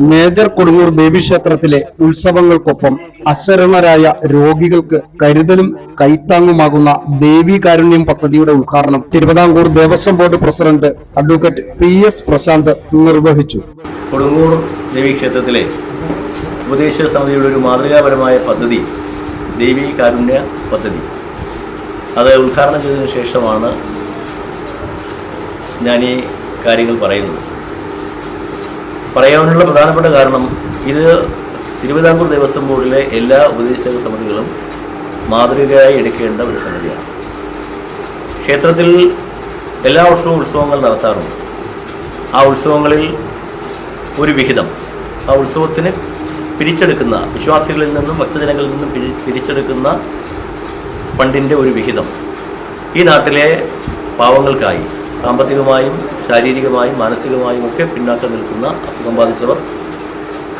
Major Kodungoor ദേവീക്ഷേത്രത്തിലെ ഉത്സവങ്ങൾക്കൊപ്പം അശരണരായ രോഗികൾക്ക് കരുതലും കൈത്താങ്ങുമാകുന്ന ദേവി കാരുണ്യം പദ്ധതിയുടെ ഉദ്ഘാടനം Thiruvithamkoor Devaswom board president advocate P S Prashanth നിർവഹിച്ചു. കൊടുങ്ങൂർ ദേവീക്ഷേത്രത്തിലെ ഉപദേശ സമിതിയുടെ ഒരു മാതൃകാപരമായ പദ്ധതി ദേവി കാരുണ്യ പദ്ധതി. അത് ഉദ്ഘാടനം ചെയ്തതിനു ശേഷമാണ് ഞാൻ ഈ കാര്യങ്ങൾ പറയുന്നത്. പറയാനുള്ള പ്രധാനപ്പെട്ട കാരണം ഇത് തിരുവിതാംകൂർ ദേവസ്വം ബോർഡിലെ എല്ലാ ഉപദേശക സമിതികളും മാതൃകയായി എടുക്കേണ്ട ഒരു സമിതിയാണ് ക്ഷേത്രത്തിൽ എല്ലാ വർഷവും ഉത്സവങ്ങൾ നടത്താറുണ്ട്. ആ ഉത്സവങ്ങളിൽ ഒരു വിഹിതം. ആ ഉത്സവത്തിന് പിരിച്ചെടുക്കുന്ന വിശ്വാസികളിൽ നിന്നും ഭക്തജനങ്ങളിൽ നിന്നും പിരി പിരിച്ചെടുക്കുന്ന ഫണ്ടിന്റെ ഒരു വിഹിതം ഈ നാട്ടിലെ പാവങ്ങൾക്കായി. സാമ്പത്തികമായും ശാരീരികമായും മാനസികമായും ഒക്കെ പിന്നാക്കം നിൽക്കുന്ന അസുഖം ബാധിച്ചവർ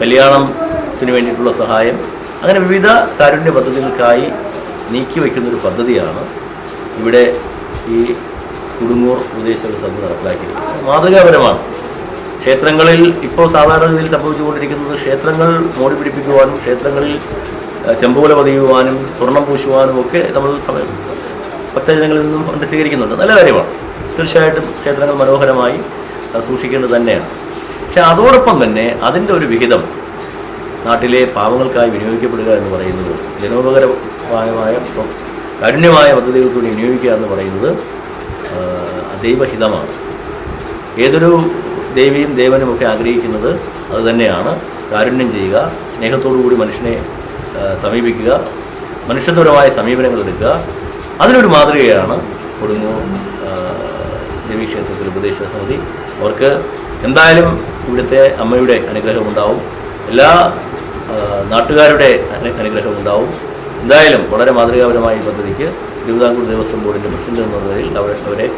കല്യാണത്തിന് വേണ്ടിയിട്ടുള്ള സഹായം അങ്ങനെ വിവിധ കാരുണ്യ പദ്ധതികൾക്കായി നീക്കി വയ്ക്കുന്നൊരു പദ്ധതിയാണ് ഇവിടെ ഈ കുടുങ്ങൂർ പ്രദേശത്തെ സഭ നടപ്പിലാക്കിയിരിക്കുന്നത്. മാതൃകാപരമാണ്. ക്ഷേത്രങ്ങളിൽ ഇപ്പോൾ സാധാരണഗതിയിൽ സംഭവിച്ചുകൊണ്ടിരിക്കുന്നത് ക്ഷേത്രങ്ങൾ മോടി പിടിപ്പിക്കുവാനും ക്ഷേത്രങ്ങളിൽ ചെമ്പൂല പതിയുവാനും സ്വർണം പൂശുവാനും ഒക്കെ നമ്മൾ ഭക്തജനങ്ങളിൽ നിന്നും കണ്ട് സ്വീകരിക്കുന്നുണ്ട്. നല്ല കാര്യമാണ്. തീർച്ചയായിട്ടും ക്ഷേത്രങ്ങൾ മനോഹരമായി സൂക്ഷിക്കേണ്ടത് തന്നെയാണ്. പക്ഷെ അതോടൊപ്പം തന്നെ അതിന്റെ ഒരു വിഹിതം നാട്ടിലെ പാവങ്ങൾക്കായി വിനിയോഗിക്കപ്പെടുക എന്ന് പറയുന്നത് ജനോപകരമായ കാരുണ്യമായ പദ്ധതികൾക്ക് വേണ്ടി വിനിയോഗിക്കുക എന്ന് പറയുന്നത് ദൈവഹിതമാണ്. ഏതൊരു ദേവിയും ദേവനും ഒക്കെ ആഗ്രഹിക്കുന്നത് അത് തന്നെയാണ്. കാരുണ്യം ചെയ്യുക സ്നേഹത്തോടു കൂടി മനുഷ്യനെ സമീപിക്കുക മനുഷ്യത്വപരമായ സമീപനങ്ങൾ എടുക്കുക. അതിനൊരു മാതൃകയാണ് കൊടുങ്ങൂർ ദേവീക്ഷേത്രത്തിൽ ഉപദേശക സമിതി. അവർക്ക് എന്തായാലും ഇവിടുത്തെ അമ്മയുടെ അനുഗ്രഹം ഉണ്ടാവും എല്ലാ നാട്ടുകാരുടെ അനുഗ്രഹം ഉണ്ടാവും എന്തായാലും വളരെ മാതൃകാപരമായ പദ്ധതിക്ക് തിരുവിതാംകൂർ ദേവസ്വം ബോർഡിന്റെ പ്രസിഡന്റ് എന്ന നിലയിൽ അവരെ അവരെ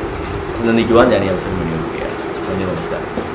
നിന്ദിക്കുവാൻ ഞാൻ ഈ അവസരം വിനിയോഗിക്കുകയാണ്. നന്ദി നമസ്കാരം.